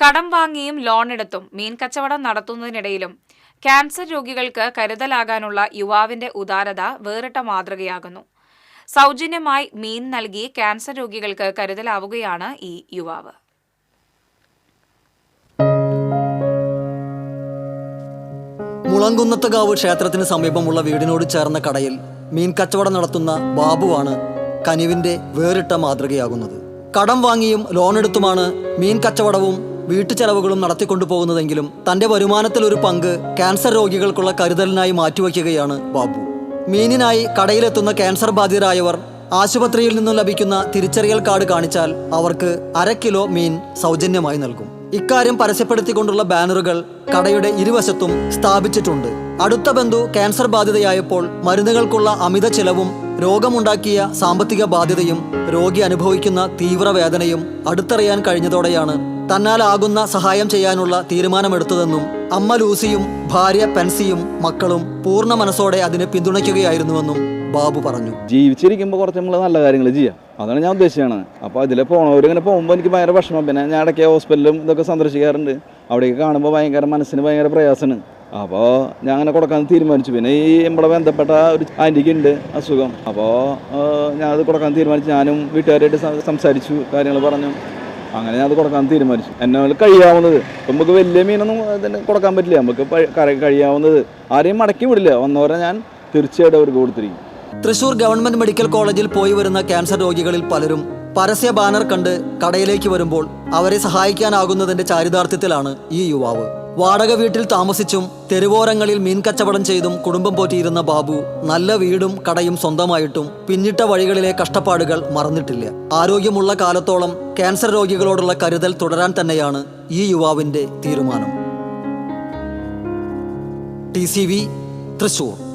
കടം വാങ്ങിയും ലോൺ എടുത്തും മീൻ കച്ചവടം നടത്തുന്നതിനിടയിലും ക്യാൻസർ രോഗികൾക്ക് കരുതലാകാനുള്ള യുവാവിന്റെ ഉദാരത വേറിട്ട മാതൃകയാകുന്നു. സൗജന്യമായി മീൻ നൽകി ക്യാൻസർ രോഗികൾക്ക് കരുതലാവുകയാണ് ഈ യുവാവ്. മുളങ്കുന്നത്തുകാവ് ക്ഷേത്രത്തിന് സമീപമുള്ള വീടിനോട് ചേർന്ന കടയിൽ മീൻ കച്ചവടം നടത്തുന്ന ബാബുവാണ് കനിവിന്റെ വേറിട്ട മാതൃകയാകുന്നത്. കടം വാങ്ങിയും ലോൺ എടുത്തുമാണ് മീൻ കച്ചവടവും വീട്ടുചെലവുകളും നടത്തിക്കൊണ്ടു പോകുന്നതെങ്കിലും തന്റെ വരുമാനത്തിൽ ഒരു പങ്ക് ക്യാൻസർ രോഗികൾക്കുള്ള കരുതലിനായി മാറ്റിവെക്കുകയാണ് ബാബു. മീനിനായി കടയിലെത്തുന്ന ക്യാൻസർ ബാധിതരായവർ ആശുപത്രിയിൽ നിന്നും ലഭിക്കുന്ന തിരിച്ചറിയൽ കാർഡ് കാണിച്ചാൽ അവർക്ക് അര കിലോ മീൻ സൗജന്യമായി നൽകും. ഇക്കാര്യം പരസ്യപ്പെടുത്തിക്കൊണ്ടുള്ള ബാനറുകൾ കടയുടെ ഇരുവശത്തും സ്ഥാപിച്ചിട്ടുണ്ട്. അടുത്ത ബന്ധു ക്യാൻസർ ബാധിതയായപ്പോൾ മരുന്നുകൾക്കുള്ള അമിത ചിലവും രോഗമുണ്ടാക്കിയ സാമ്പത്തിക ബാധ്യതയും രോഗി അനുഭവിക്കുന്ന തീവ്രവേദനയും അടുത്തറിയാൻ കഴിഞ്ഞതോടെയാണ് തന്നാലാകുന്ന സഹായം ചെയ്യാനുള്ള തീരുമാനമെടുത്തതെന്നും അമ്മ ലൂസിയും ഭാര്യ പെൻസിയും മക്കളും പൂർണ മനസ്സോടെ അതിനെ പിന്തുണയ്ക്കുകയായിരുന്നുവെന്നും ബാബു പറഞ്ഞു. ജീവിച്ചിരിക്കുമ്പോൾ കുറച്ച് നമ്മൾ നല്ല കാര്യങ്ങൾ ചെയ്യാം. അതാണ് ഞാൻ ഉദ്ദേശിച്ചാണ് അപ്പോൾ അതിൽ പോണവരിങ്ങനെ പോകുമ്പോൾ എനിക്ക് ഭയങ്കര വിഷമം. പിന്നെ ഞാൻ ഇടയ്ക്ക് ഹോസ്പിറ്റലും ഇതൊക്കെ സന്ദർശിക്കാറുണ്ട്. അവിടേക്ക് കാണുമ്പോൾ ഭയങ്കര മനസ്സിന് ഭയങ്കര പ്രയാസമാണ്. അപ്പോൾ ഞാൻ അങ്ങനെ കൊടുക്കാൻ തീരുമാനിച്ചു. പിന്നെ ഈ നമ്മളെ ബന്ധപ്പെട്ട ഒരു ആന്റിക്ക് ഉണ്ട് അസുഖം അപ്പോൾ ഞാൻ അത് കൊടുക്കാൻ തീരുമാനിച്ചു. ഞാനും വീട്ടുകാരായിട്ട് സംസാരിച്ചു കാര്യങ്ങൾ പറഞ്ഞു. അങ്ങനെ ഞാൻ അത് കൊടുക്കാൻ തീരുമാനിച്ചു. എന്നെ കഴിയാവുന്നത്. നമുക്ക് വലിയ മീനൊന്നും ഇതിന് കൊടുക്കാൻ പറ്റില്ല. നമുക്ക് കഴിയാവുന്നത് ആരെയും മടക്കി വിടില്ല. വന്നവരെ ഞാൻ തീർച്ചയായിട്ടും അവർക്ക് കൊടുത്തിരിക്കും. തൃശൂർ ഗവൺമെന്റ് മെഡിക്കൽ കോളേജിൽ പോയി വരുന്ന ക്യാൻസർ രോഗികളിൽ പലരും പരസ്യ ബാനർ കണ്ട് കടയിലേക്ക് വരുമ്പോൾ അവരെ സഹായിക്കാനാകുന്നതിന്റെ ചാരിതാർത്ഥ്യത്തിലാണ് ഈ യുവാവ്. വാടക വീട്ടിൽ താമസിച്ചും തെരുവോരങ്ങളിൽ മീൻ കച്ചവടം ചെയ്തും കുടുംബം പോറ്റിയിരുന്ന ബാബു നല്ല വീടും കടയും സ്വന്തമായിട്ടും പിന്നിട്ട വഴികളിലെ കഷ്ടപ്പാടുകൾ മറന്നിട്ടില്ല. ആരോഗ്യമുള്ള കാലത്തോളം ക്യാൻസർ രോഗികളോടുള്ള കരുതൽ തുടരാൻ തന്നെയാണ് ഈ യുവാവിന്റെ തീരുമാനം. T C V Thrissur.